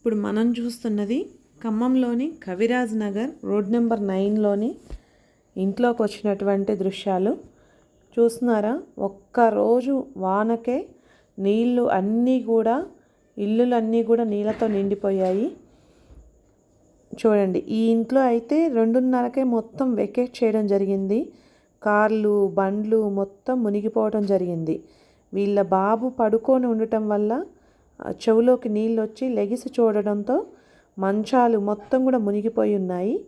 ఇప్పుడు మనం చూస్తున్నది ఖమ్మంలోని కవిరాజ్ నగర్ రోడ్ నెంబర్ నైన్లోని ఇంట్లోకి వచ్చినటువంటి దృశ్యాలు. చూస్తున్నారా? ఒక్కరోజు వానకే నీళ్ళు అన్నీ కూడా ఇల్లులన్నీ కూడా నీళ్ళతో నిండిపోయాయి. చూడండి ఈ ఇంట్లో అయితే రెండున్నరకే మొత్తం వెకేట్ చేయడం జరిగింది. కార్లు బండ్లు మొత్తం మునిగిపోవడం జరిగింది. వీళ్ళ బాబు పడుకొని ఉండటం వల్ల చెవులోకి నీళ్ళు వచ్చి లెగిసి చూడడంతో మంచాలు మొత్తం కూడా మునిగిపోయి ఉన్నాయి.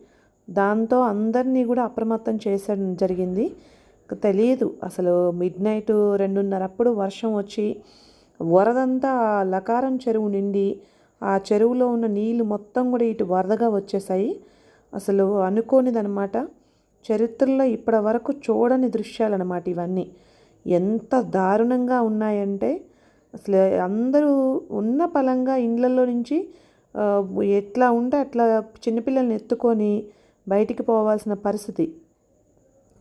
దాంతో అందరినీ కూడా అప్రమత్తం చేసడం జరిగింది. తెలియదు అసలు మిడ్ నైట్ రెండున్నర అప్పుడు వర్షం వచ్చి వరదంతా ఆ లకారం చెరువు నిండి ఆ చెరువులో ఉన్న నీళ్ళు మొత్తం కూడా ఇటు వరదగా వచ్చేసాయి. అసలు అనుకోనిదనమాట చరిత్రలో ఇప్పటి వరకు చూడని దృశ్యాలన్నమాట ఇవన్నీ. ఎంత దారుణంగా ఉన్నాయంటే అసలు అందరూ ఉన్న పలంగా ఇండ్లలో నుంచి ఎట్లా ఉంటే అట్లా చిన్నపిల్లల్ని ఎత్తుకొని బయటికి పోవాల్సిన పరిస్థితి.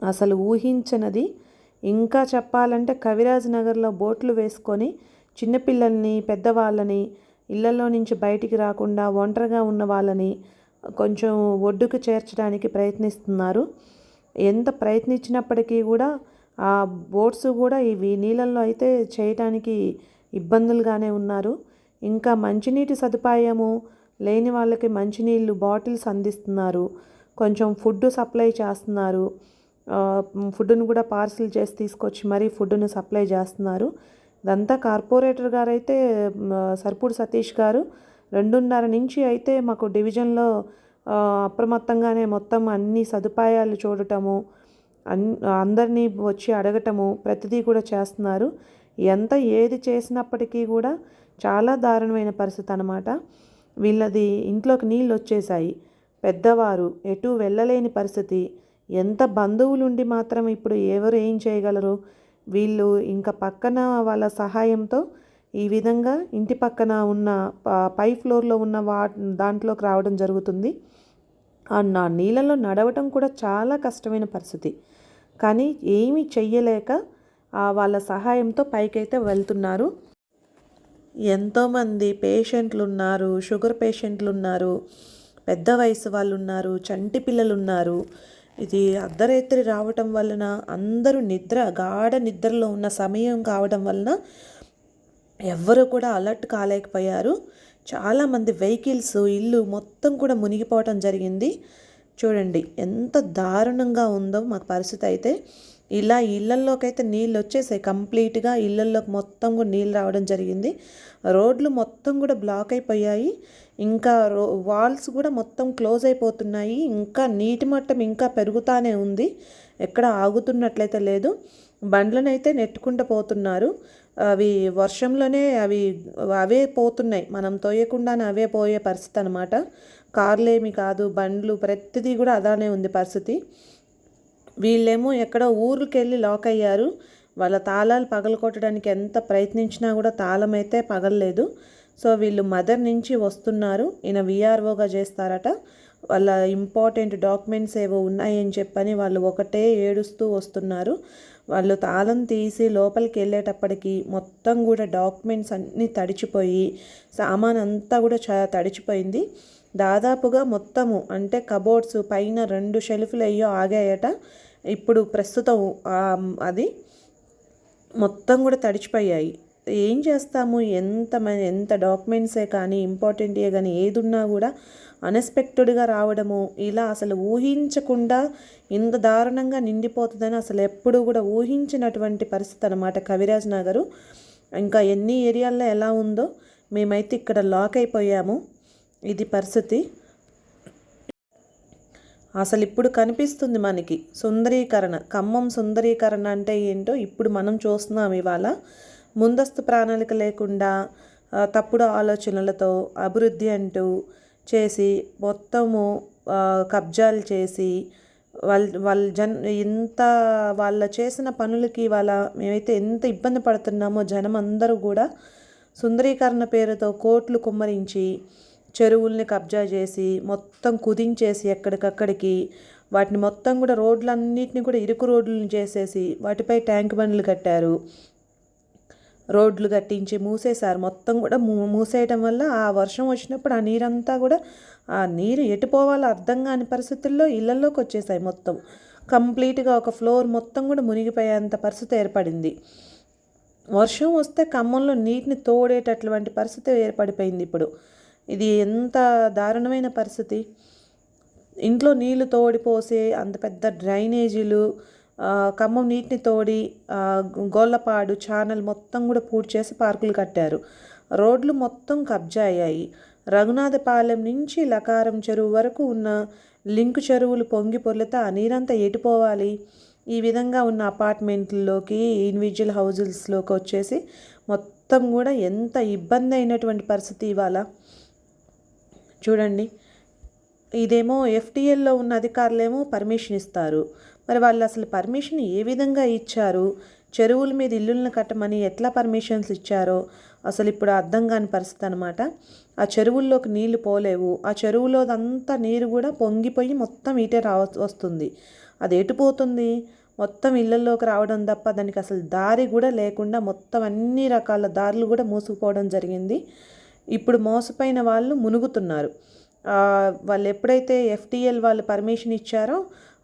అసలు ఊహించనది. ఇంకా చెప్పాలంటే కవిరాజ్ నగర్లో బోట్లు వేసుకొని చిన్నపిల్లల్ని పెద్దవాళ్ళని ఇళ్ళలో నుంచి బయటికి రాకుండా ఒంటరిగా ఉన్న వాళ్ళని కొంచెం ఒడ్డుకు చేర్చడానికి ప్రయత్నిస్తున్నారు. ఎంత ప్రయత్నించినప్పటికీ కూడా ఆ బోట్స్ కూడా ఇవి నీళ్ళల్లో అయితే చేయటానికి ఇబ్బందులుగానే ఉన్నారు. ఇంకా మంచినీటి సదుపాయము లేని వాళ్ళకి మంచినీళ్ళు బాటిల్స్ అందిస్తున్నారు. కొంచెం ఫుడ్ సప్లై చేస్తున్నారు. ఫుడ్ను కూడా పార్సిల్ చేసి తీసుకొచ్చి మరీ ఫుడ్ను సప్లై చేస్తున్నారు. ఇదంతా కార్పొరేటర్ గారు అయితే సర్పూడి సతీష్ గారు రెండున్నర నుంచి అయితే మాకు డివిజన్లో అప్రమత్తంగానే మొత్తం అన్ని సదుపాయాలు చూడటము అన్ అందరినీ వచ్చి అడగటము ప్రతిదీ కూడా చేస్తున్నారు. ఎంత ఏది చేసినప్పటికీ కూడా చాలా దారుణమైన పరిస్థితి అన్నమాట. వీళ్ళది ఇంట్లోకి నీళ్ళు వచ్చేసాయి పెద్దవారు ఎటు వెళ్ళలేని పరిస్థితి. ఎంత బంధువులుండి మాత్రం ఇప్పుడు ఎవరు ఏం చేయగలరు? వీళ్ళు ఇంకా పక్కన వాళ్ళ సహాయంతో ఈ విధంగా ఇంటి పక్కన ఉన్న ప- పై ఫ్లోర్లో ఉన్న వా దాంట్లోకి రావడం జరుగుతుంది. ఆ నీళ్ళలో నడవటం కూడా చాలా కష్టమైన పరిస్థితి. కానీ ఏమీ చెయ్యలేక వాళ్ళ సహాయంతో పైకైతే వెళ్తున్నారు. ఎంతోమంది పేషెంట్లు ఉన్నారు షుగర్ పేషెంట్లు ఉన్నారు పెద్ద వయసు వాళ్ళు ఉన్నారు చంటి పిల్లలు ఉన్నారు ఇది అర్ధరాత్రి రావటం వలన అందరూ నిద్ర గాఢ నిద్రలో ఉన్న సమయం కావడం వలన ఎవ్వరూ కూడా అలర్ట్ కాలేకపోయారు. చాలామంది వెహికల్స్ ఇల్లు మొత్తం కూడా మునిగిపోవటం జరిగింది. చూడండి ఎంత దారుణంగా ఉందో మాకు పరిస్థితి అయితే. ఇలా ఇళ్ళల్లోకైతే నీళ్ళు వచ్చేసాయి కంప్లీట్గా ఇళ్ళల్లోకి మొత్తం కూడా నీళ్ళు రావడం జరిగింది. రోడ్లు మొత్తం కూడా బ్లాక్ అయిపోయాయి. ఇంకా రో వాల్స్ కూడా మొత్తం క్లోజ్ అయిపోతున్నాయి. ఇంకా నీటి మట్టం ఇంకా పెరుగుతానే ఉంది. ఎక్కడ ఆగుతున్నట్లయితే లేదు. బండ్లనైతే నెట్టుకుంటూ పోతున్నారు. అవి వర్షంలోనే అవి అవే పోతున్నాయి. మనం తోయకుండానే అవే పోయే పరిస్థితి అనమాట కార్లేమి కాదు బండ్లు ప్రతిదీ కూడా అలానే ఉంది పరిస్థితి. వీళ్ళేమో ఎక్కడో ఊరికెళ్ళి లాక్ అయ్యారు. వాళ్ళ తాళాలు పగలగొట్టడానికి ఎంత ప్రయత్నించినా కూడా తాళం అయితే పగలలేదు. సో వీళ్ళు మదర్ నుంచి వస్తున్నారు. ఈయన విఆర్ఓగా చేస్తారట. వాళ్ళ ఇంపార్టెంట్ డాక్యుమెంట్స్ ఏవో ఉన్నాయని చెప్పని వాళ్ళు ఒకటే ఏడుస్తూ వస్తున్నారు. వాళ్ళు తాళం తీసి లోపలికి వెళ్ళేటప్పటికి మొత్తం కూడా డాక్యుమెంట్స్ అన్నీ తడిచిపోయి సామాన్ అంతా కూడా చా తడిచిపోయింది. దాదాపుగా మొత్తము అంటే కబోర్డ్స్ పైన రెండు షెల్ఫ్లు అయ్యో ఆగాయట. ఇప్పుడు ప్రస్తుతం అది మొత్తం కూడా తడిచిపోయాయి. ఏం చేస్తాము? ఎంత మ- ఎంత డాక్యుమెంట్సే కానీ ఇంపార్టెంటే కానీ ఏది ఉన్నా కూడా అన్ఎక్స్పెక్టెడ్గా రావడము ఇలా అసలు ఊహించకుండా ఇంత దారుణంగా నిండిపోతుందని అసలు ఎప్పుడూ కూడా ఊహించినటువంటి పరిస్థితి అనమాట కవిరాజ్ నగరు. ఇంకా ఎన్ని ఏరియాల్లో ఎలా ఉందో మేమైతే ఇక్కడ లాక్ అయిపోయాము. ఇది పరిస్థితి. అసలు ఇప్పుడు కనిపిస్తుంది మనకి. సుందరీకరణ. ఖమ్మం సుందరీకరణ అంటే ఏంటో ఇప్పుడు మనం చూస్తున్నాం ఇవాళ. ముందస్తు ప్రణాళిక లేకుండా తప్పుడు ఆలోచనలతో అభివృద్ధి అంటూ చేసి మొత్తము కబ్జాలు చేసి వాళ్ళ వాళ్ళ జన్ ఎంత వాళ్ళ చేసిన పనులకి వాళ్ళ మేమైతే ఎంత ఇబ్బంది పడుతున్నామో జనం అందరూ కూడా సుందరీకరణ పేరుతో కోట్లు కుమ్మరించి చెరువుల్ని కబ్జా చేసి మొత్తం కుదించేసి ఎక్కడికక్కడికి వాటిని మొత్తం కూడా రోడ్లన్నిటిని కూడా ఇరుకు రోడ్లను చేసేసి వాటిపై ట్యాంక్ బండ్లు కట్టారు. రోడ్లు కట్టించి మూసేశారు. మొత్తం కూడా మూ మూసేయటం వల్ల ఆ వర్షం వచ్చినప్పుడు ఆ నీరంతా కూడా ఆ నీరు ఎటు పోవాలో అర్థం కాని పరిస్థితుల్లో ఇళ్ళలోకి వచ్చేసాయి మొత్తం. కంప్లీట్గా ఒక ఫ్లోర్ మొత్తం కూడా మునిగిపోయేంత పరిస్థితి ఏర్పడింది. వర్షం వస్తే ఖమ్మంలో నీటిని తోడేటటువంటి పరిస్థితి ఏర్పడిపోయింది ఇప్పుడు. ఇది ఎంత దారుణమైన పరిస్థితి. ఇంట్లో నీళ్ళు తోడిపోసే అంత పెద్ద డ్రైనేజీలు ఖమ్మం నీటిని తోడి గోళ్ళపాడు ఛానల్ మొత్తం కూడా పూర్తి చేసి పార్కులు కట్టారు. రోడ్లు మొత్తం కబ్జా అయ్యాయి. రఘునాథపాలెం నుంచి లకారం చెరువు వరకు ఉన్న లింక్ చెరువులు పొంగి పొర్లితే నీరంతా ఎటుపోవాలి? ఈ విధంగా ఉన్న అపార్ట్మెంట్లలోకి ఇండివిజువల్ హౌజెస్లోకి వచ్చేసి మొత్తం కూడా ఎంత ఇబ్బంది అయినటువంటి పరిస్థితి ఇవాళ. చూడండి. ఇదేమో ఎఫ్టీఎల్లో ఉన్న అధికారులేమో పర్మిషన్ ఇస్తారు. మరి వాళ్ళు అసలు పర్మిషన్ ఏ విధంగా ఇచ్చారు? చెరువుల మీద ఇల్లులను కట్టమని ఎట్లా పర్మిషన్స్ ఇచ్చారో? అసలు ఇప్పుడు అర్థం కాని పరిస్థితి అనమాట ఆ చెరువుల్లోకి నీళ్ళు పోలేవు. ఆ చెరువులో అంతా నీరు కూడా పొంగిపోయి మొత్తం ఇటే రావ వస్తుంది. అది ఎటుపోతుంది మొత్తం ఇళ్ళల్లోకి రావడం తప్ప దానికి అసలు దారి కూడా లేకుండా మొత్తం అన్ని రకాల దారులు కూడా మూసుకుపోవడం జరిగింది. ఇప్పుడు మోసపోయిన వాళ్ళు మునుగుతున్నారు. వాళ్ళు ఎప్పుడైతే ఎఫ్టీఎల్ వాళ్ళు పర్మిషన్ ఇచ్చారో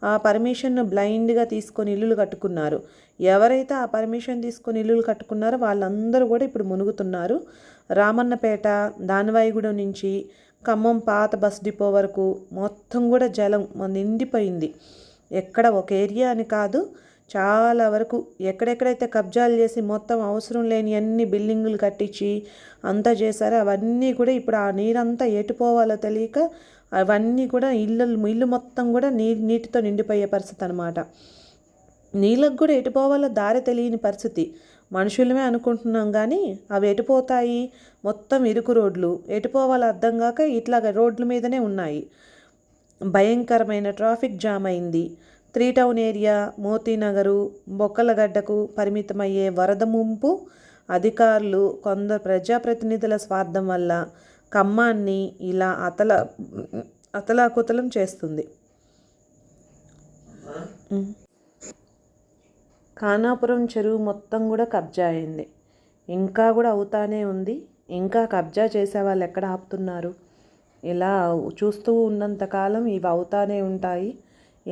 ఆ పర్మిషన్ను బ్లైండ్గా తీసుకొని ఇల్లులు కట్టుకున్నారు. ఎవరైతే ఆ పర్మిషన్ తీసుకొని ఇల్లులు కట్టుకున్నారో వాళ్ళందరూ కూడా ఇప్పుడు మునుగుతున్నారు. రామన్నపేట దానవాయిగూడెం నుంచి ఖమ్మం పాత బస్ డిపో వరకు మొత్తం కూడా జలం నిండిపోయింది. ఎక్కడ ఒక ఏరియా అని కాదు చాలా వరకు ఎక్కడెక్కడైతే కబ్జాలు చేసి మొత్తం అవసరం లేని అన్ని బిల్డింగులు కట్టించి అంతా చేశారో అవన్నీ కూడా ఇప్పుడు ఆ నీరంతా ఎటుపోవాలో తెలియక అవన్నీ కూడా ఇల్లు ఇల్లు మొత్తం కూడా నీ నీటితో నిండిపోయే పరిస్థితి అనమాట నీళ్ళకు కూడా ఎటుపోవాలో దారి తెలియని పరిస్థితి. మనుషులమే అనుకుంటున్నాం కానీ అవి ఎటుపోతాయి మొత్తం ఇరుకు రోడ్లు. ఎటుపోవాలో అర్థం కాక ఇట్లాగ రోడ్ల మీదనే ఉన్నాయి. భయంకరమైన ట్రాఫిక్ జామ్ అయింది. త్రీ టౌన్ ఏరియా మోతీనగరు బొక్కలగడ్డకు పరిమితమయ్యే వరద ముంపు అధికారులు కొందరు ప్రజాప్రతినిధుల స్వార్థం వల్ల ఖమ్మాన్ని ఇలా అతల అతలాకుతలం చేస్తుంది. ఖానాపురం చెరువు మొత్తం కూడా కబ్జా అయింది. ఇంకా కూడా అవుతానే ఉంది. ఇంకా కబ్జా చేసే వాళ్ళు ఎక్కడ ఆపుతున్నారు? ఇలా చూస్తూ ఉన్నంతకాలం ఇవి అవుతానే ఉంటాయి.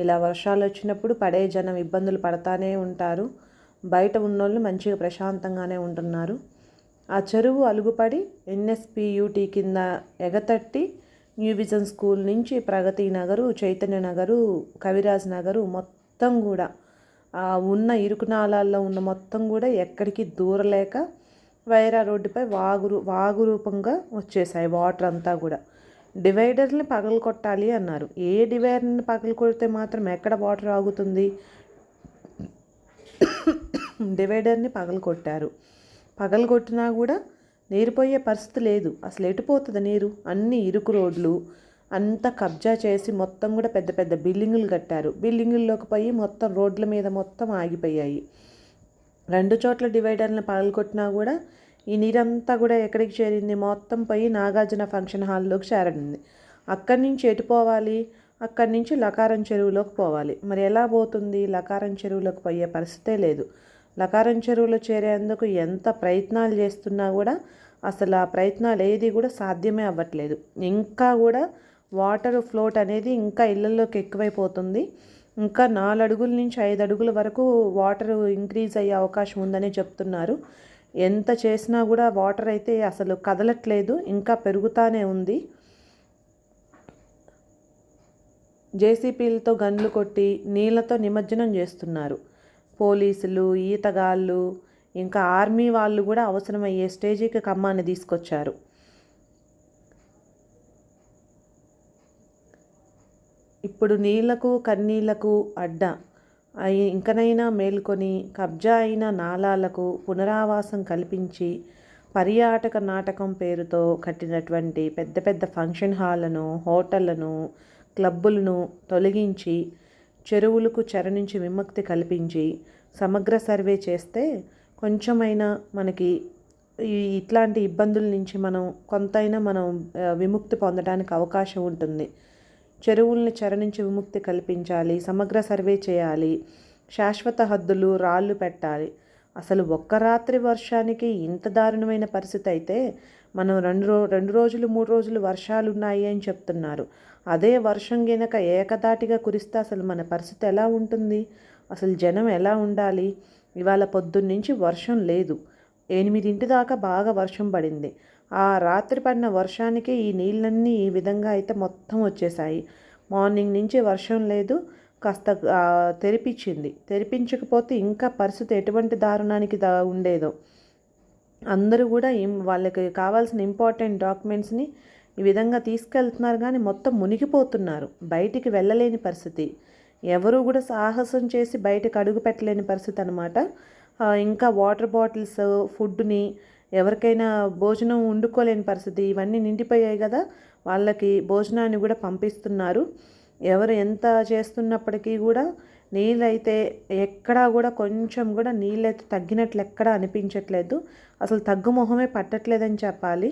ఇలా వర్షాలు వచ్చినప్పుడు పడే జనం ఇబ్బందులు పడతానే ఉంటారు. బయట ఉన్నోళ్ళు మంచిగా ప్రశాంతంగానే ఉంటున్నారు. ఆ చెరువు అలుగుపడి ఎన్ఎస్పియూటీ కింద ఎగతట్టి న్యూ విజన్ స్కూల్ నుంచి ప్రగతి నగరు చైతన్య నగరు కవిరాజ్ నగరు మొత్తం కూడా ఉన్న ఇరుకునాళాల్లో ఉన్న మొత్తం కూడా ఎక్కడికి దూరలేక వైరా రోడ్డుపై వాగు వాగు రూపంగా వచ్చేసాయి. వాటర్ అంతా కూడా. డివైడర్ని పగలు కొట్టాలి అన్నారు. ఏ డివైడర్ని పగలు కొడితే మాత్రం ఎక్కడ వాటర్ ఆగుతుంది? డివైడర్ని పగలు కొట్టారు. పగలు కొట్టినా కూడా నీరు పోయే పరిస్థితి లేదు. అసలు ఎటుపోతుంది నీరు? అన్ని ఇరుకు రోడ్లు అంతా కబ్జా చేసి మొత్తం కూడా పెద్ద పెద్ద బిల్డింగులు కట్టారు. బిల్డింగుల్లోకి పోయి మొత్తం రోడ్ల మీద మొత్తం ఆగిపోయాయి. రెండు చోట్ల డివైడర్లను పగలగొట్టినా కూడా ఈ నీరంతా కూడా ఎక్కడికి చేరింది? మొత్తం పోయి నాగార్జున ఫంక్షన్ హాల్లోకి చేరింది అక్కడి నుంచి ఎటు పోవాలి? అక్కడి నుంచి లకారం చెరువులోకి పోవాలి. మరి ఎలా పోతుంది? లకారం చెరువులోకి పోయే పరిస్థితే లేదు. లకారం చెరువులో చేరేందుకు ఎంత ప్రయత్నాలు చేస్తున్నా కూడా అసలు ఆ ప్రయత్నాలు ఏది కూడా సాధ్యమే అవ్వట్లేదు. ఇంకా కూడా వాటర్ ఫ్లోట్ అనేది ఇంకా ఇళ్ళల్లోకి ఎక్కువైపోతుంది. ఇంకా నాలుగు అడుగుల నుంచి ఐదు అడుగుల వరకు వాటర్ ఇంక్రీజ్ అయ్యే అవకాశం ఉందనే చెప్తున్నారు. ఎంత చేసినా కూడా వాటర్ అయితే అసలు కదలట్లేదు ఇంకా పెరుగుతానే ఉంది. జేసీపీలతో గన్లు కొట్టి నీళ్ళతో నిమజ్జనం చేస్తున్నారు. పోలీసులు ఈతగాళ్ళు ఇంకా ఆర్మీ వాళ్ళు కూడా అవసరమయ్యే స్టేజీకి కమ్మాన్ని తీసుకొచ్చారు. ఇప్పుడు నీళ్ళకు కన్నీళ్ళకు అడ్డ. ఇంకనైనా మేల్కొని కబ్జా అయిన నాలాలకు పునరావాసం కల్పించి పర్యాటక నాటకం పేరుతో కట్టినటువంటి పెద్ద పెద్ద ఫంక్షన్ హాళ్ళను హోటళ్ళను క్లబ్బులను తొలగించి చెరువులకు చెర నుంచి విముక్తి కల్పించి సమగ్ర సర్వే చేస్తే కొంచెమైనా మనకి ఈ ఇట్లాంటి ఇబ్బందుల నుంచి మనం కొంతైనా మనం విముక్తి పొందడానికి అవకాశం ఉంటుంది. చెరువుల్ని చెర నుంచి విముక్తి కల్పించాలి సమగ్ర సర్వే చేయాలి శాశ్వత హద్దులు రాళ్ళు పెట్టాలి. అసలు ఒక్క రాత్రి వర్షానికి ఇంత దారుణమైన పరిస్థితి అయితే మనం రెండు రో రెండు రోజులు మూడు రోజులు వర్షాలు ఉన్నాయి అని చెప్తున్నారు. అదే వర్షం గనక ఏకదాటిగా కురిస్తే అసలు మన పరిస్థితి ఎలా ఉంటుంది? అసలు జనం ఎలా ఉండాలి? ఇవాళ పొద్దున్నుంచి వర్షం లేదు. ఎనిమిదింటి దాకా బాగా వర్షం పడింది. ఆ రాత్రి పడిన వర్షానికి ఈ నీళ్ళన్నీ ఈ విధంగా అయితే మొత్తం వచ్చేసాయి మార్నింగ్ నుంచి వర్షం లేదు. కాస్త తెరిపించింది. తెరిపించకపోతే ఇంకా పరిస్థితి ఎటువంటి దారుణానికి దా ఉండేదో. అందరూ కూడా వాళ్ళకి కావాల్సిన ఇంపార్టెంట్ డాక్యుమెంట్స్ని ఈ విధంగా తీసుకెళ్తున్నారు కానీ మొత్తం మునిగిపోతున్నారు. బయటికి వెళ్ళలేని పరిస్థితి. ఎవరు కూడా సాహసం చేసి బయటకు అడుగు పెట్టలేని పరిస్థితి అనమాట ఇంకా వాటర్ బాటిల్స్ ఫుడ్ని ఎవరికైనా భోజనం వండుకోలేని పరిస్థితి ఇవన్నీ నిండిపోయాయి కదా. వాళ్ళకి భోజనాన్ని కూడా పంపిస్తున్నారు. ఎవరు ఎంత చేస్తున్నప్పటికీ కూడా నీళ్ళైతే ఎక్కడా కూడా కొంచెం కూడా నీళ్ళైతే తగ్గినట్లు ఎక్కడా అనిపించట్లేదు. అసలు తగ్గు మొహమే పట్టట్లేదని చెప్పాలి.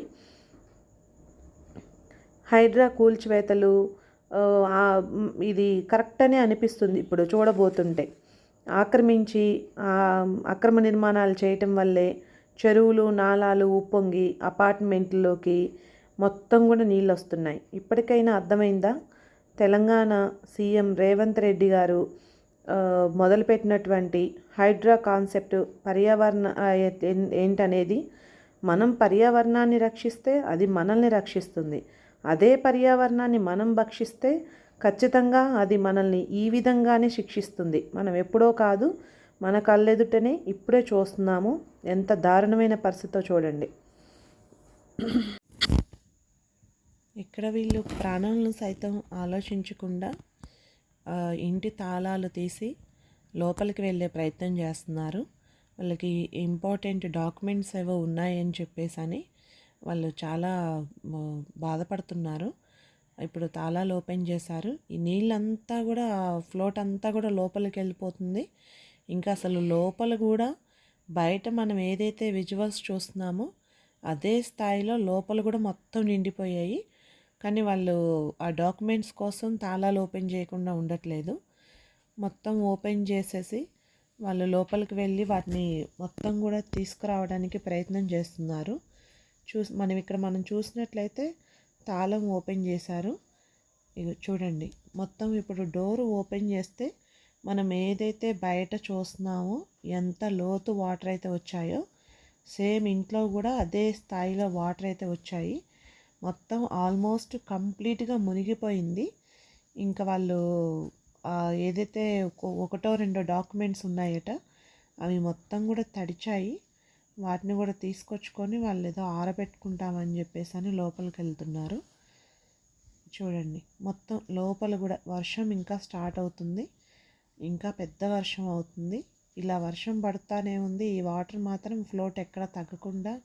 హైడ్రా కూల్చివేతలు ఇది కరెక్ట్ అనే అనిపిస్తుంది ఇప్పుడు చూడబోతుంటే. ఆక్రమించి అక్రమ నిర్మాణాలు చేయటం వల్లే చెరువులు నాలాలు ఉప్పొంగి అపార్ట్మెంట్లోకి మొత్తం కూడా నీళ్ళు వస్తున్నాయి ఇప్పటికైనా అర్థమైందా? తెలంగాణ సీఎం రేవంత్ రెడ్డి గారు మొదలుపెట్టినటువంటి హైడ్రా కాన్సెప్ట్ పర్యావరణ ఏంటనేది మనం పర్యావరణాన్ని రక్షిస్తే అది మనల్ని రక్షిస్తుంది. అదే పర్యావరణాన్ని మనం భక్షిస్తే ఖచ్చితంగా అది మనల్ని ఈ విధంగానే శిక్షిస్తుంది. మనం ఎప్పుడో కాదు మన కళ్ళెదుటనే ఇప్పుడే చూస్తున్నాము. ఎంత దారుణమైన పరిస్థితో చూడండి. ఇక్కడ వీళ్ళు ప్రాణాలను సైతం ఆలోచించకుండా ఇంటి తాళాలు తీసి లోపలికి వెళ్ళే ప్రయత్నం చేస్తున్నారు. వాళ్ళకి ఇంపార్టెంట్ డాక్యుమెంట్స్ ఏవో ఉన్నాయని చెప్పేసి అని వాళ్ళు చాలా బాధపడుతున్నారు. ఇప్పుడు తాళాలు ఓపెన్ చేశారు. ఈ నీళ్ళంతా కూడా ఫ్లోట్ అంతా కూడా లోపలికి వెళ్ళిపోతుంది. ఇంకా అసలు లోపల కూడా బయట మనం ఏదైతే విజువల్స్ చూస్తున్నామో అదే స్థాయిలో లోపల కూడా మొత్తం నిండిపోయాయి. కానీ వాళ్ళు ఆ డాక్యుమెంట్స్ కోసం తాళాలు ఓపెన్ చేయకుండా ఉండట్లేదు. మొత్తం ఓపెన్ చేసేసి వాళ్ళు లోపలికి వెళ్ళి వాటిని మొత్తం కూడా తీసుకురావడానికి ప్రయత్నం చేస్తున్నారు. చూసి మనం ఇక్కడ మనం చూసినట్లయితే తాళం ఓపెన్ చేశారు. ఇగో చూడండి మొత్తం ఇప్పుడు డోర్ ఓపెన్ చేస్తే మనం ఏదైతే బయట చూస్తున్నామో ఎంత లోతు వాటర్ అయితే వచ్చాయో సేమ్ ఇంట్లో కూడా అదే స్థాయిలో వాటర్ అయితే వచ్చాయి. మొత్తం ఆల్మోస్ట్ కంప్లీట్గా మునిగిపోయింది. ఇంకా వాళ్ళు ఏదైతే ఒకటో రెండో డాక్యుమెంట్స్ ఉన్నాయట అవి మొత్తం కూడా తడిచాయి. వాటిని కూడా తీసుకొచ్చుకొని వాళ్ళు ఏదో ఆరబెట్టుకుంటామని చెప్పేసి అని లోపలికి వెళ్తున్నారు చూడండి మొత్తం లోపల కూడా వర్షం ఇంకా స్టార్ట్ అవుతుంది. ఇంకా పెద్ద వర్షం అవుతుంది. ఇలా వర్షం పడుతూనే ఉంది. ఈ వాటర్ మాత్రం ఫ్లోట్ ఎక్కడ తగ్గకుండా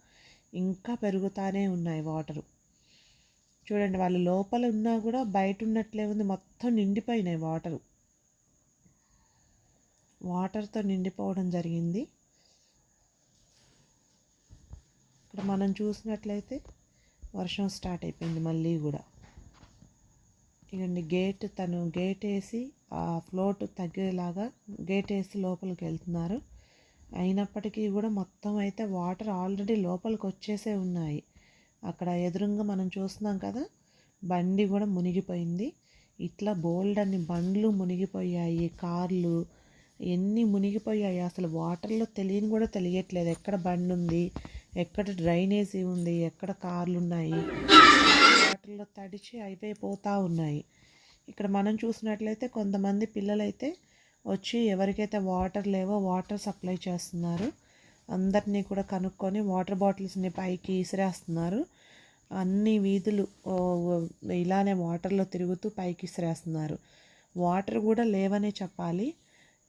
ఇంకా పెరుగుతానే ఉన్నాయి వాటరు. చూడండి వాళ్ళు లోపల ఉన్నా కూడా బయట ఉన్నట్లే ఉంది. మొత్తం నిండిపోయినాయి వాటరు. వాటర్తో నిండిపోవడం జరిగింది. ఇక్కడ మనం చూసినట్లయితే వర్షం స్టార్ట్ అయిపోయింది మళ్ళీ కూడా. ఇకండి గేట్ తను గేట్ వేసి ఆ ఫ్లోట్ తగ్గేలాగా గేట్ వేసి లోపలికి వెళ్తున్నారు. అయినప్పటికీ కూడా మొత్తం అయితే వాటర్ ఆల్రెడీ లోపలికి వచ్చేసే ఉన్నాయి. అక్కడ ఎదురుగా మనం చూస్తున్నాం కదా బండి కూడా మునిగిపోయింది. ఇట్లా బోల్డ్ అన్ని బండ్లు మునిగిపోయాయి కార్లు ఎన్ని మునిగిపోయాయి. అసలు వాటర్లో తెలియని కూడా తెలియట్లేదు. ఎక్కడ బండి ఉంది ఎక్కడ డ్రైనేజీ ఉంది ఎక్కడ కార్లు ఉన్నాయి వాటర్లో తడిచి అయిపోయిపోతూ ఉన్నాయి. ఇక్కడ మనం చూసినట్లయితే కొంతమంది పిల్లలైతే వచ్చి ఎవరికైతే వాటర్ లేవో వాటర్ సప్లై చేస్తున్నారు. అందరినీ కూడా కనుక్కొని వాటర్ బాటిల్స్ని పైకి ఇసిరేస్తున్నారు. అన్ని వీధులు ఇలానే వాటర్లో తిరుగుతూ పైకి ఇసిరేస్తున్నారు. వాటర్ కూడా లేవనే చెప్పాలి.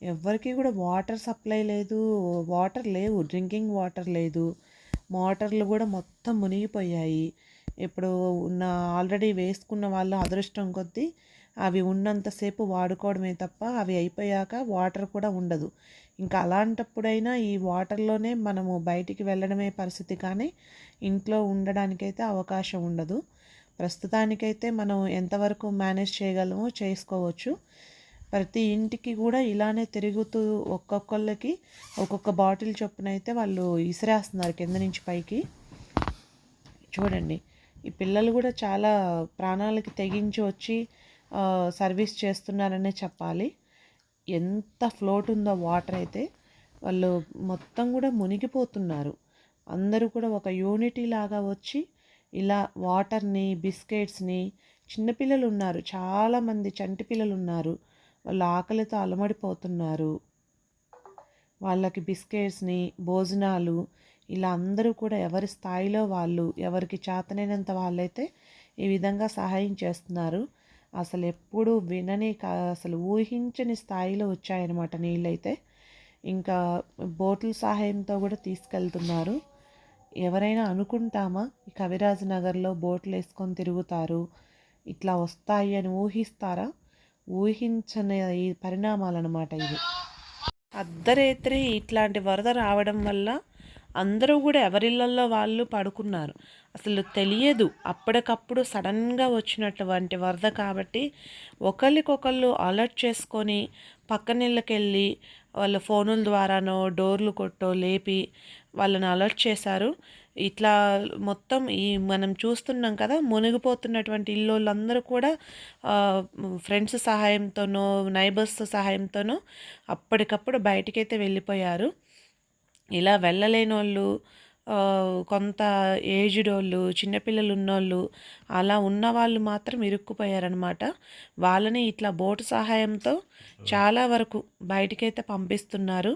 ఎవరికి కూడా వాటర్ సప్లై లేదు వాటర్ లేవు డ్రింకింగ్ వాటర్ లేదు. మోటార్లు కూడా మొత్తం మునిగిపోయాయి. ఇప్పుడు ఉన్న ఆల్రెడీ వేసుకున్న వాళ్ళ అదృష్టం కొద్దీ అవి ఉన్నంతసేపు వాడుకోవడమే తప్ప అవి అయిపోయాక వాటర్ కూడా ఉండదు. ఇంకా అలాంటప్పుడైనా ఈ వాటర్లోనే మనము బయటికి వెళ్ళడమే పరిస్థితి కానీ ఇంట్లో ఉండడానికైతే అవకాశం ఉండదు. ప్రస్తుతానికైతే మనం ఎంతవరకు మేనేజ్ చేయగలమో చేసుకోవచ్చు. ప్రతి ఇంటికి కూడా ఇలానే తిరుగుతూ ఒక్కొక్కళ్ళకి ఒక్కొక్క బాటిల్ చొప్పున అయితే వాళ్ళు ఇసిరేస్తున్నారు కింద నుంచి పైకి. చూడండి ఈ పిల్లలు కూడా చాలా ప్రాణాలకి తెగించి వచ్చి సర్వీస్ చేస్తున్నారనే చెప్పాలి. ఎంత ఫ్లోట్ ఉందో వాటర్ అయితే వాళ్ళు మొత్తం కూడా మునిగిపోతున్నారు. అందరూ కూడా ఒక యూనిటీ లాగా వచ్చి ఇలా వాటర్ని బిస్కెట్స్ని చిన్నపిల్లలు ఉన్నారు చాలామంది చంటి పిల్లలు ఉన్నారు. వాళ్ళు ఆకలితో అలమడిపోతున్నారు. వాళ్ళకి బిస్కెట్స్ని భోజనాలు ఇలా అందరూ కూడా ఎవరి స్థాయిలో వాళ్ళు ఎవరికి చేతనైనంత వాళ్ళైతే ఈ విధంగా సహాయం చేస్తున్నారు. అసలు ఎప్పుడు వినని కా- అసలు ఊహించని స్థాయిలో వచ్చాయన్నమాట నీళ్ళైతే. ఇంకా బోట్ల సహాయంతో కూడా తీసుకెళ్తున్నారు. ఎవరైనా అనుకుంటామా ఈ కవిరాజ్ నగర్లో బోట్లు వేసుకొని తిరుగుతారు ఇట్లా వస్తాయి అని ఊహిస్తారా? ఊహించని ఈ పరిణామాలన్నమాట ఇవి. అర్ధరేత్రి ఇట్లాంటి వరద రావడం వల్ల అందరూ కూడా ఎవరిళ్ళల్లో వాళ్ళు పడుకున్నారు. అసలు తెలియదు. అప్పటికప్పుడు సడన్గా వచ్చినటువంటి వరద కాబట్టి ఒకరికొకళ్ళు అలర్ట్ చేసుకొని పక్కనిళ్ళకెళ్ళి వాళ్ళ ఫోనుల ద్వారానో డోర్లు కొట్టో లేపి వాళ్ళని అలర్ట్ చేశారు. ఇట్లా మొత్తం ఈ మనం చూస్తున్నాం కదా మునిగిపోతున్నటువంటి ఇల్లోళ్ళందరూ కూడా ఫ్రెండ్స్ సహాయంతోనో నైబర్స్ సహాయంతోనో అప్పటికప్పుడు బయటికైతే వెళ్ళిపోయారు. ఇలా వెళ్ళలేని వాళ్ళు కొంత ఏజ్డ్ వాళ్ళు చిన్నపిల్లలు ఉన్నోళ్ళు అలా ఉన్న వాళ్ళు మాత్రం ఇరుక్కుపోయారనమాట వాళ్ళని ఇట్లా బోటు సహాయంతో చాలా వరకు బయటికైతే పంపిస్తున్నారు.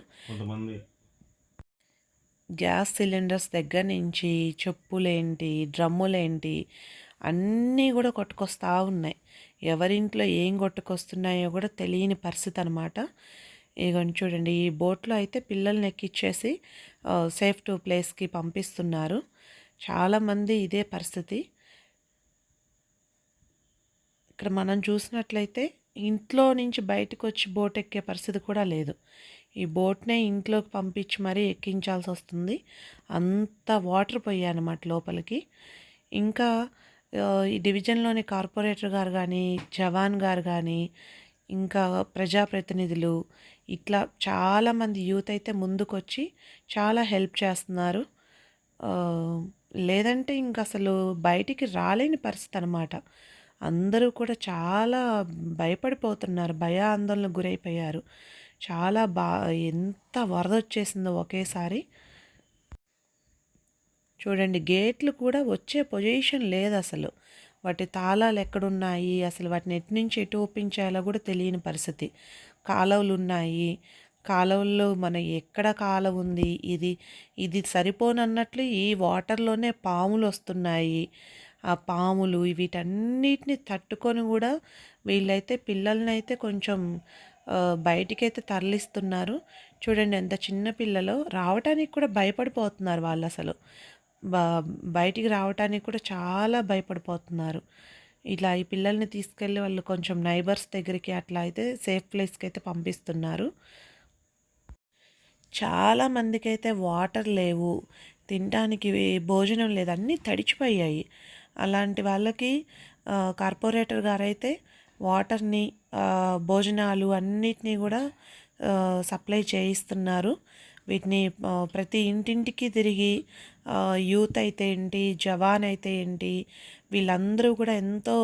గ్యాస్ సిలిండర్స్ దగ్గర నుంచి చెప్పులేంటి డ్రమ్ములేంటి అన్నీ కూడా కొట్టుకొస్తా ఉన్నాయి. ఎవరింట్లో ఏం కొట్టుకొస్తున్నాయో కూడా తెలియని పరిస్థితి అనమాట ఇగోండి చూడండి ఈ బోట్లో అయితే పిల్లల్ని ఎక్కిచ్చేసి సేఫ్ టు ప్లేస్కి పంపిస్తున్నారు. చాలామంది ఇదే పరిస్థితి. ఇక్కడ మనం చూసినట్లయితే ఇంట్లో నుంచి బయటకు వచ్చి బోట్ ఎక్కే పరిస్థితి కూడా లేదు. ఈ బోట్నే ఇంట్లోకి పంపించి మరీ ఎక్కించాల్సి వస్తుంది. అంత వాటర్ పోయాయన్నమాట లోపలికి. ఇంకా ఈ డివిజన్లోని కార్పొరేటర్ గారు కానీ జవాన్ గారు కానీ ఇంకా ప్రజాప్రతినిధులు ఇట్లా చాలామంది యూత్ అయితే ముందుకొచ్చి చాలా హెల్ప్ చేస్తున్నారు. లేదంటే ఇంక అసలు బయటికి రాలేని పరిస్థితి అనమాట అందరూ కూడా చాలా భయపడిపోతున్నారు భయ ఆందోళన గురైపోయారు. చాలా బా ఎంత వరద వచ్చేసిందో ఒకేసారి. చూడండి గేట్లు కూడా వచ్చే పొజిషన్ లేదు అసలు. వాటి తాళాలు ఎక్కడున్నాయి అసలు వాటిని ఎటు నుంచి ఎటు ఒప్పించాలో కూడా తెలియని పరిస్థితి. కాలువలు ఉన్నాయి కాలువల్లో మన ఎక్కడ కాలువ ఉంది? ఇది ఇది సరిపోనన్నట్లు ఈ వాటర్లోనే పాములు వస్తున్నాయి ఆ పాములు వీటన్నిటిని తట్టుకొని కూడా వీళ్ళైతే పిల్లల్ని అయితే కొంచెం బయటికైతే తరలిస్తున్నారు. చూడండి ఎంత చిన్న పిల్లలో రావటానికి కూడా భయపడిపోతున్నారు వాళ్ళు అసలు బ బయటికి రావటానికి కూడా చాలా భయపడిపోతున్నారు. ఇలా ఈ పిల్లల్ని తీసుకెళ్ళి వాళ్ళు కొంచెం నైబర్స్ దగ్గరికి అట్లా అయితే సేఫ్ ప్లేస్కి అయితే పంపిస్తున్నారు. చాలా మందికి అయితే వాటర్ లేవు తినడానికి భోజనం లేదు అన్నీ తడిచిపోయాయి. అలాంటి వాళ్ళకి కార్పొరేటర్ గారైతే వాటర్ని భోజనాలు అన్నిటినీ కూడా సప్లై చేయిస్తున్నారు. వీటిని ప్రతి ఇంటింటికి తిరిగి యూత్ అయితే ఏంటి జవాన్ అయితే ఏంటి వీళ్ళందరూ కూడా ఎంతో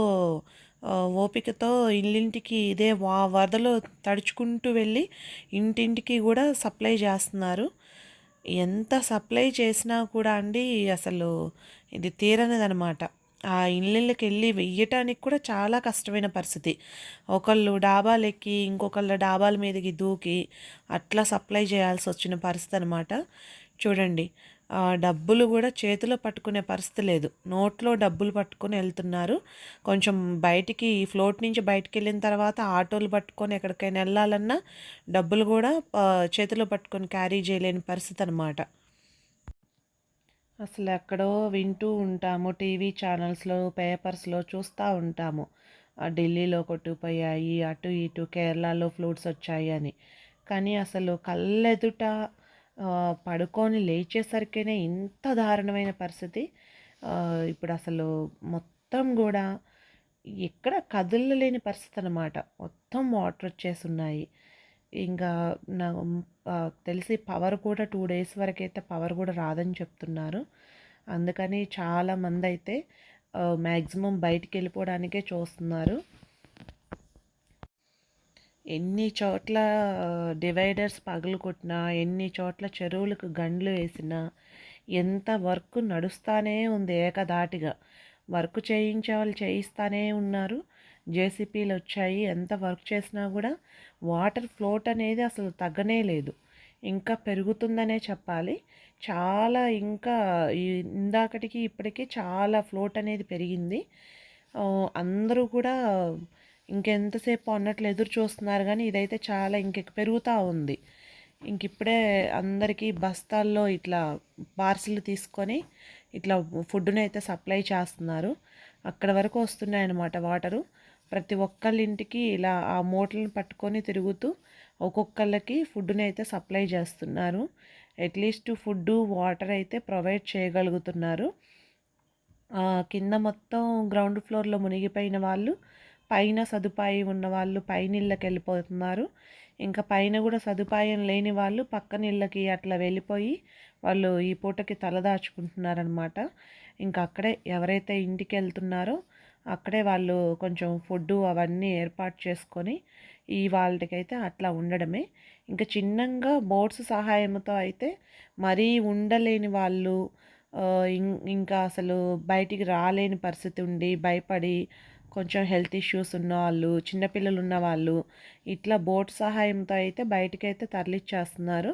ఓపికతో ఇల్లింటికి ఇదే వా వరదలో తడుచుకుంటూ వెళ్ళి ఇంటింటికి కూడా సప్లై చేస్తున్నారు. ఎంత సప్లై చేసినా కూడా అండి అసలు ఇది తీరనిదనమాట. ఆ ఇళ్ళకి వెళ్ళి వెయ్యటానికి కూడా చాలా కష్టమైన పరిస్థితి. ఒకళ్ళు డాబాలు ఎక్కి ఇంకొకళ్ళ డాబాల మీదకి దూకి అట్లా సప్లై చేయాల్సి వచ్చిన పరిస్థితి అనమాట చూడండి డబ్బులు కూడా చేతిలో పట్టుకునే పరిస్థితి లేదు. నోట్లో డబ్బులు పట్టుకొని వెళ్తున్నారు. కొంచెం బయటికి ఫ్లోట్ నుంచి బయటికి వెళ్ళిన తర్వాత ఆటోలు పట్టుకొని ఎక్కడికైనా వెళ్ళాలన్నా డబ్బులు కూడా చేతిలో పట్టుకొని క్యారీ చేయలేని పరిస్థితి అనమాట అసలు ఎక్కడో వింటూ ఉంటాము టీవీ ఛానల్స్లో పేపర్స్లో చూస్తూ ఉంటాము. ఆ ఢిల్లీలో కొట్టుకుపోయాయి అటు ఇటు కేరళలో ఫ్లూట్స్ వచ్చాయి అని. కానీ అసలు కళ్ళెదుట పడుకొని లేచేసరికైనా ఇంత దారుణమైన పరిస్థితి. ఇప్పుడు అసలు మొత్తం కూడా ఎక్కడ కదలలేని పరిస్థితి అనమాట మొత్తం వాటర్ వచ్చేసి ఉన్నాయి ఇంకా నా తెలిసి పవర్ కూడా టూ డేస్ వరకు అయితే పవర్ కూడా రాదని చెప్తున్నారు. అందుకని చాలా మంది అయితే మ్యాక్సిమం బయటికి వెళ్ళిపోవడానికే చూస్తున్నారు. ఎన్ని చోట్ల డివైడర్స్ పగలు కొట్టినా ఎన్ని చోట్ల చెరువులకు గండ్లు వేసినా ఎంత వర్క్ నడుస్తానే ఉంది ఏకదాటిగా. వర్క్ చేయించే వాళ్ళు చేయిస్తానే ఉన్నారు. జేసీపీలు వచ్చాయి. ఎంత వర్క్ చేసినా కూడా వాటర్ ఫ్లోట్ అనేది అసలు తగ్గనే లేదు. ఇంకా పెరుగుతుందనే చెప్పాలి. చాలా ఇంకా ఇందాకటికి ఇప్పటికి చాలా ఫ్లోట్ అనేది పెరిగింది. అందరూ కూడా ఇంకెంతసేపు అన్నట్లు ఎదురు చూస్తున్నారు కానీ ఇదైతే చాలా ఇంక పెరుగుతూ ఉంది. ఇంక ఇప్పుడే అందరికీ బస్తాల్లో ఇట్లా పార్సిల్ తీసుకొని ఇట్లా ఫుడ్ని అయితే సప్లై చేస్తున్నారు. అక్కడ వరకు వస్తున్నాయన్నమాట వాటరు. ప్రతి ఒక్కళ్ళింటికి ఇలా ఆ మూటలను పట్టుకొని తిరుగుతూ ఒక్కొక్కళ్ళకి ఫుడ్ని అయితే సప్లై చేస్తున్నారు. అట్లీస్ట్ ఫుడ్ వాటర్ అయితే ప్రొవైడ్ చేయగలుగుతున్నారు. కింద మొత్తం గ్రౌండ్ ఫ్లోర్లో మునిగిపోయిన వాళ్ళు పైన సదుపాయం ఉన్న వాళ్ళు పైన ఇళ్ళకి వెళ్ళిపోతున్నారు. ఇంకా పైన కూడా సదుపాయం లేని వాళ్ళు పక్కన ఇళ్ళకి అట్లా వెళ్ళిపోయి వాళ్ళు ఈ పూటకి తలదాచుకుంటున్నారనమాట ఇంకా అక్కడే ఎవరైతే ఇంటికి వెళ్తున్నారో అక్కడే వాళ్ళు కొంచెం ఫుడ్ అవన్నీ ఏర్పాటు చేసుకొని ఈ వాళ్ళకైతే అట్లా ఉండడమే. ఇంకా చిన్నగా బోట్స్ సహాయంతో అయితే మరీ ఉండలేని వాళ్ళు ఇం- ఇంకా అసలు బయటికి రాలేని పరిస్థితి ఉండి భయపడి కొంచెం హెల్త్ ఇష్యూస్ ఉన్న వాళ్ళు చిన్నపిల్లలు ఉన్న వాళ్ళు ఇట్లా బోట్ సహాయంతో అయితే బయటకైతే తరలిచ్చేస్తున్నారు.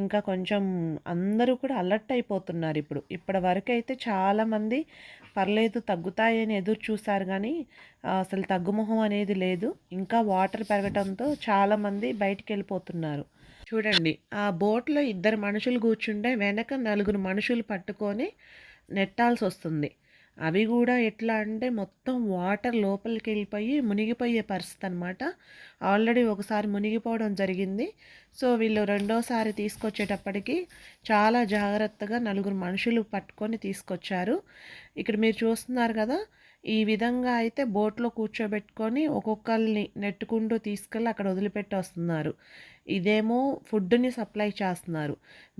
ఇంకా కొంచెం అందరూ కూడా అలర్ట్ అయిపోతున్నారు ఇప్పుడు. ఇప్పటి వరకు అయితే చాలామంది పర్లేదు తగ్గుతాయని ఎదురు చూశారు కానీ అసలు తగ్గుముఖం అనేది లేదు. ఇంకా వాటర్ పెరగడంతో చాలామంది బయటికి వెళ్ళిపోతున్నారు చూడండి ఆ బోట్లో ఇద్దరు మనుషులు కూర్చుంటే వెనక నలుగురు మనుషులు పట్టుకొని నెట్టాల్సి వస్తుంది అవి కూడా ఎట్లా అంటే మొత్తం వాటర్ లోపలికి వెళ్ళిపోయి మునిగిపోయే పరిస్థితి అనమాట ఆల్రెడీ ఒకసారి మునిగిపోవడం జరిగింది. సో వీళ్ళు రెండోసారి తీసుకొచ్చేటప్పటికి చాలా జాగ్రత్తగా నలుగురు మనుషులు పట్టుకొని తీసుకొచ్చారు. ఇక్కడ మీరు చూస్తున్నారు కదా ఈ విధంగా అయితే బోట్లో కూర్చోబెట్టుకొని ఒక్కొక్కరిని నెట్టుకుంటూ తీసుకెళ్ళి అక్కడ వదిలిపెట్టి వస్తున్నారు ఇదేమో ఫుడ్ని సప్లై చేస్తున్నారు.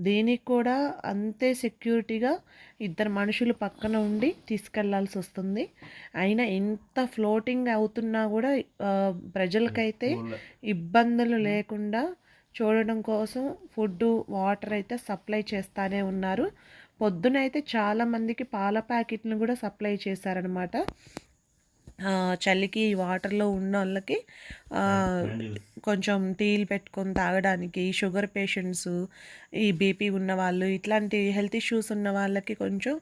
దీనికి కూడా అంతే సెక్యూరిటీగా ఇద్దరు మనుషులు పక్కన ఉండి తీసుకెళ్ళాల్సి వస్తుంది. అయినా ఇంత ఫ్లోటింగ్ అవుతున్నా కూడా ప్రజలకైతే ఇబ్బందులు లేకుండా చూడడం కోసం ఫుడ్ వాటర్ అయితే సప్లై చేస్తానే ఉన్నారు. పొద్దునైతే చాలామందికి పాల ప్యాకెట్లను కూడా సప్లై చేశారనమాట చలికి వాటర్లో ఉన్న వాళ్ళకి కొంచెం టీలు పెట్టుకొని తాగడానికి షుగర్ పేషెంట్స్ ఈ బీపీ ఉన్న వాళ్ళు ఇట్లాంటి హెల్త్ ఇష్యూస్ ఉన్న వాళ్ళకి కొంచెం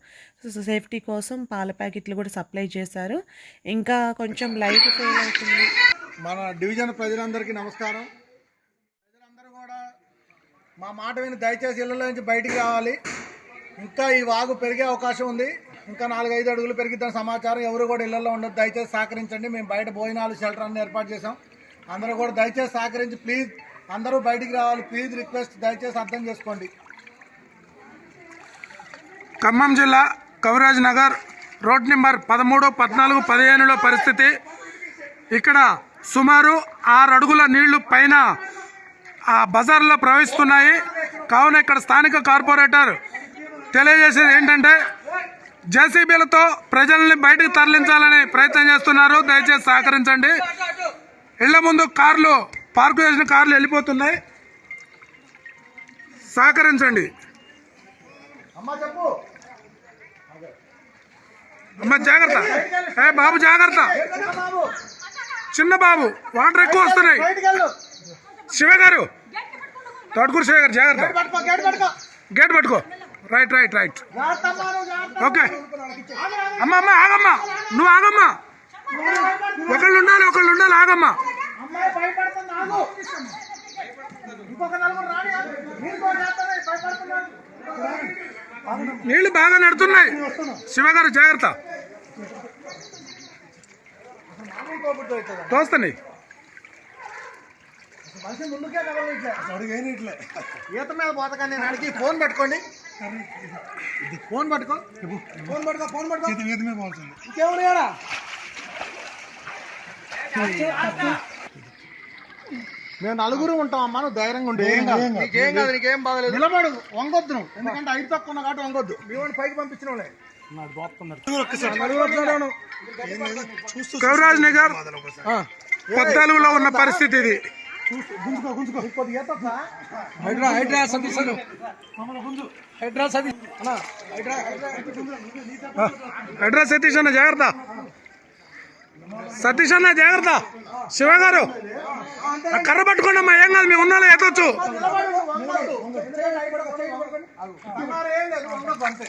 సేఫ్టీ కోసం పాల ప్యాకెట్లు కూడా సప్లై చేశారు. ఇంకా కొంచెం లైట్ ఫెయిల్ అవుతుంది. మన డివిజన్ ప్రజలందరికీ నమస్కారం. ప్రజలందరూ కూడా మా మాట విని దయచేసి ఇళ్ళలో నుంచి బయటికి రావాలి. ఇంకా ఈ వాగు పెరిగే అవకాశం ఉంది. ఇంకా నాలుగైదు అడుగులు పెరిగిద్దని సమాచారం. ఎవరు కూడా ఇళ్ళలో ఉండదు దయచేసి సహకరించండి. మేము బయట భోజనాలు షెల్టర్ అన్ని ఏర్పాటు చేసాం అందరూ కూడా దయచేసి సహకరించి ప్లీజ్ అందరూ బయటికి రావాలి. ప్లీజ్ రిక్వెస్ట్ దయచేసి అర్థం చేసుకోండి. ఖమ్మం జిల్లా కవిరాజ్ నగర్ రోడ్ నెంబర్ పదమూడు పద్నాలుగు పదిహేనులో పరిస్థితి. ఇక్కడ సుమారు ఆరు అడుగుల నీళ్ళు పైన ఆ బజార్లో ప్రవహిస్తున్నాయి. కావున ఇక్కడ స్థానిక కార్పొరేటర్ తెలియజేసేది ఏంటంటే జేసీబీలతో ప్రజల్ని బయటకు తరలించాలని ప్రయత్నం చేస్తున్నారు. దయచేసి సహకరించండి. ఇళ్ళ ముందు కార్లు పార్కు చేసిన కార్లు వెళ్ళిపోతున్నాయి. సహకరించండి. అమ్మా జాగ్రత్త. ఏ బాబు జాగ్రత్త. చిన్న బాబు వాటర్ ఎక్కువ వస్తున్నాయి. బయటికి వెళ్ళు శివ గారు తోటకూరు శివ గారు జాగ్రత్త గేట్ పట్టుకో. Right right right. ఓకే అమ్మ అమ్మ ఆగమ్మా. నువ్వు ఆగమ్మా. ఒకళ్ళు ఉండాలి ఒకళ్ళు ఉండాలి ఆగమ్మా. నీళ్ళు బాగా నడుతున్నాయి. శివ గారు జాగ్రత్త కదలట్లే ఈత మీద పోతకండి నేను అడిగి ఫోన్ పెట్టుకోండి. ఫోన్ పట్టుకో. ఫోన్ పట్టుకో ఫోన్ పట్టుకో. ఇంకెవరు ఏడా మేము నలుగురు ఉంటాం అమ్మా నువ్వు ధైర్యంగా ఉండి. ఏం కాదు. నీకేం కాదు నీకేం బాగలేదు నిలబడు వంగొద్దు నువ్వు ఎందుకంటే ఐదు తక్కువ ఉన్న కాబట్టి వంగొద్దు. మీ వాడిని పైకి పంపించిన. కవిరాజ్ నగర్ పద్నాలుగులో ఉన్న పరిస్థితి ఇది. గుంజుకో గుంజుకో. ఎత్తొచ్చా? హైడ్రా హైడ్రా సతీష్ అను. హైడ్రా సతీష్. అన్నా, హైడ్రా అడ్రస్ సతీష్ అన్న జాగ్రత్త. సతీష్ అన్న జాగ్రత్త. శివ గారు కర్ర పట్టుకోండి అమ్మా ఏం కాదు మేము ఉన్నాలో ఎత్తొచ్చు. అంతే.